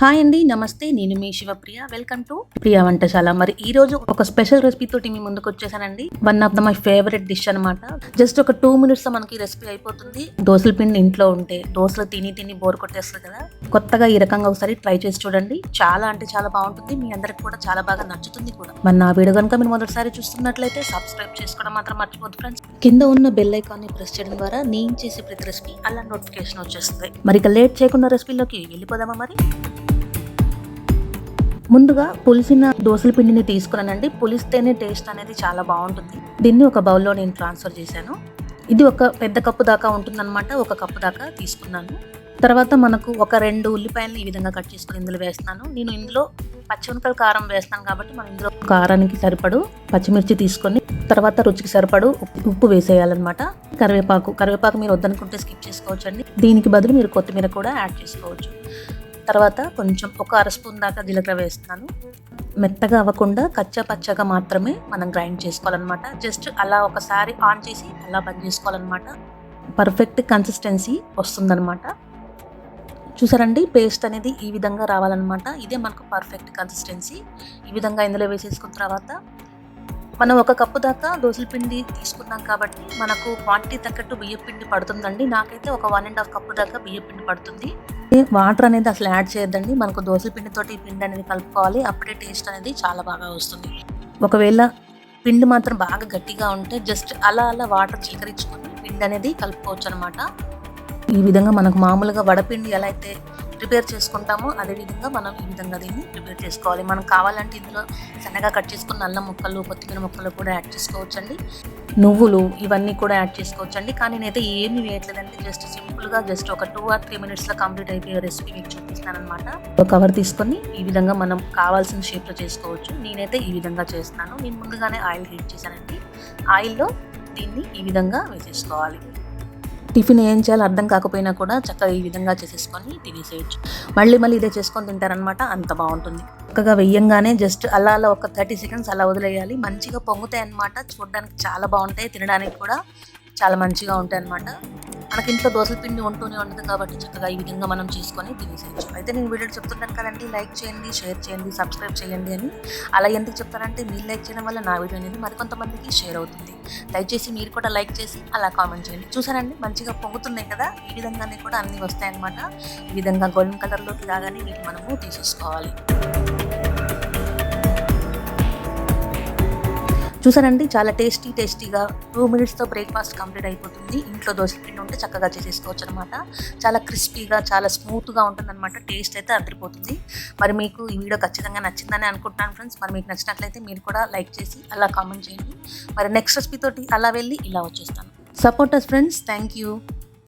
Hi అండి నమస్తే నేను మీ శివప్రియ. Welcome to Priya వంటశాల. మరి ఈ రోజు ఒక స్పెషల్ రెసిపీ తోటి మీ ముందుకు వచ్చేసానండి. One of the my favourite dish అనమాట జస్ట్ ఒక టూ మినిట్స్ మనకి రెసిపీ అయిపోతుంది. దోశల పిండి ఇంట్లో ఉంటే దోశలు తిని తిని బోర్ కొట్టేస్తుంది కదా. కొత్తగా ఈ రకంగా ఒకసారి ట్రై చేసి చూడండి. చాలా అంటే చాలా బాగుంటుంది. మీ అందరికి కూడా చాలా బాగా నచ్చుతుంది కూడా. మరి నా వీడియో కనుక మీరు మొదటిసారి చూస్తున్నట్లయితే సబ్స్క్రైబ్ చేసుకోవడం మాత్రం మర్చిపోద్దు ఫ్రెండ్స్ కింద ఉన్న బెల్ ఐకాన్ని ప్రెస్ చేయడం ద్వారా నేను చేసే ప్రతి రెసిపీ అలా నోటిఫికేషన్ వచ్చేస్తుంది. మరి ఇక లేట్ చేయకుండా రెసిపీలోకి వెళ్ళిపోదామా మరి? ముందుగా పులిసిన దోసల పిండిని తీసుకున్నానండి. పులిస్తేనే టేస్ట్ అనేది చాలా బాగుంటుంది. దీన్ని ఒక బౌల్లో నేను ట్రాన్స్ఫర్ చేశాను. ఇది ఒక పెద్ద కప్పు దాకా ఉంటుందన్నమాట. ఒక కప్పు దాకా తీసుకున్నాను. తర్వాత మనకు ఒక రెండు ఉల్లిపాయలను ఈ విధంగా కట్ చేసుకుని ఇందులో వేస్తున్నాను నేను ఇందులో పచ్చిమిరపకాయల కారం వేస్తాను కాబట్టి మనం ఇందులో కారానికి సరిపడు పచ్చిమిర్చి తీసుకొని తర్వాత రుచికి సరిపడు ఉప్పు- ఉప్పు వేసేయాలన్నమాట. కరివేపాకు కరివేపాకు మీరు వద్దనుకుంటే స్కిప్ చేసుకోవచ్చు అండి దీనికి బదులు మీరు కొత్తిమీర కూడా యాడ్ చేసుకోవచ్చు. తర్వాత కొంచెం ఒక అర స్పూన్ దాకా జీలకర్ర వేస్తున్నాను. మెత్తగా అవ్వకుండా కచ్చా పచ్చగా మాత్రమే మనం గ్రైండ్ చేసుకోవాలన్నమాట. జస్ట్ అలా ఒకసారి ఆన్ చేసి అలా బంద్ చేసుకోవాలన్నమాట. పర్ఫెక్ట్ కన్సిస్టెన్సీ వస్తుందన్నమాట. చూసారండి? పేస్ట్ అనేది ఈ విధంగా రావాలన్నమాట. ఇదే మనకు పర్ఫెక్ట్ కన్సిస్టెన్సీ ఈ విధంగా ఇందులో వేసేసుకున్న తర్వాత మనం ఒక కప్పు దాకా దోసల పిండి తీసుకున్నాం కాబట్టి మనకు క్వాంటిటీ తగ్గట్టు బియ్య పిండి పడుతుందండి. నాకైతే ఒక వన్ అండ్ హాఫ్ కప్పు దాకా బియ్య పిండి పడుతుంది. వాటర్ అనేది అసలు యాడ్ చేయొద్దండి. మనకు దోసల పిండితోటి ఈ పిండి అనేది కలుపుకోవాలి. అప్పుడే టేస్ట్ అనేది చాలా బాగా వస్తుంది. ఒకవేళ పిండి మాత్రం బాగా గట్టిగా ఉంటే జస్ట్ అలా అలా వాటర్ చిలకరించుకొని పిండి అనేది కలుపుకోవచ్చు అనమాట ఈ విధంగా మనకు మామూలుగా వడపిండి ఎలా అయితే ప్రిపేర్ చేసుకుంటామో అదే విధంగా మనం ఈ విధంగా దీన్ని ప్రిపేర్ చేసుకోవాలి. మనకు కావాలంటే ఇందులో సన్నగా కట్ చేసుకున్న అల్లం ముక్కలు కొత్తిమీర ముక్కలు కూడా యాడ్ చేసుకోవచ్చండి. నువ్వులు ఇవన్నీ కూడా యాడ్ చేసుకోవచ్చండి. కానీ నేనైతే ఏమి వేయట్లేదండి. జస్ట్ సింపుల్గా జస్ట్ ఒక టూ ఆర్ త్రీ మినిట్స్లో కంప్లీట్ అయిపోయే రెసిపీ మీకు చూపిస్తాను అనమాట ఒక కవర్ తీసుకొని ఈ విధంగా మనం కావాల్సిన షేప్లో చేసుకోవచ్చు. నేనైతే ఈ విధంగా చేస్తున్నాను. నేను ముందుగానే ఆయిల్ హీట్ చేశానండి. ఆయిల్లో దీన్ని ఈ విధంగా వేసేసుకోవాలి. టిఫిన్ ఏం చేయాలో అర్థం కాకపోయినా కూడా చక్కగా ఈ విధంగా చేసేసుకొని తినేసేయచ్చు. మళ్ళీ మళ్ళీ ఇదే చేసుకొని తింటారనమాట అంత బాగుంటుంది. చక్కగా వెయ్యంగానే జస్ట్ అలా అలా ఒక థర్టీ సెకండ్స్ అలా వదిలేయాలి. మంచిగా పొంగుతాయి అన్నమాట చూడడానికి చాలా బాగుంటాయి తినడానికి కూడా చాలా మంచిగా ఉంటాయి అన్నమాట మనకి ఇంట్లో దోసల పిండి ఉంటూనే ఉంటుంది కాబట్టి చక్కగా ఈ విధంగా మనం చేసుకొని తినేసేయచ్చు. అయితే నేను వీడియో చెప్తున్నాను కదండి లైక్ చేయండి షేర్ చేయండి సబ్స్క్రైబ్ చేయండి అని. అలా ఎందుకు చెప్తారంటే మీరు లైక్ చేయడం వల్ల నా వీడియో అనేది మరికొంతమందికి షేర్ అవుతుంది. దయచేసి మీరు కూడా లైక్ చేసి అలా కామెంట్ చేయండి. చూసారండి మంచిగా పొంగుతున్నాయి కదా? ఈ విధంగానే కూడా అన్నీ వస్తాయన్నమాట. ఈ విధంగా గోల్డెన్ కలర్లోకి రాగానే వీటిని మనము తీసేసుకోవాలి. చూసారండి? చాలా టేస్టీ టేస్టీగా టూ మినిట్స్తో బ్రేక్ఫాస్ట్ కంప్లీట్ అయిపోతుంది. ఇంట్లో దోశ పిండి ఉంటే చక్కగా చేసేసుకోవచ్చు అనమాట చాలా క్రిస్పీగా చాలా స్మూత్గా ఉంటుందన్నమాట. టేస్ట్ అయితే అదిరిపోతుంది. మరి మీకు ఈ వీడియో ఖచ్చితంగా నచ్చిందని అనుకుంటున్నాను ఫ్రెండ్స్ మరి మీకు నచ్చినట్లయితే మీరు కూడా లైక్ చేసి అలా కామెంట్ చేయండి. మరి నెక్స్ట్ రెసిపీతోటి అలా వెళ్ళి ఇలా వచ్చేస్తాను. Supporters friends thank you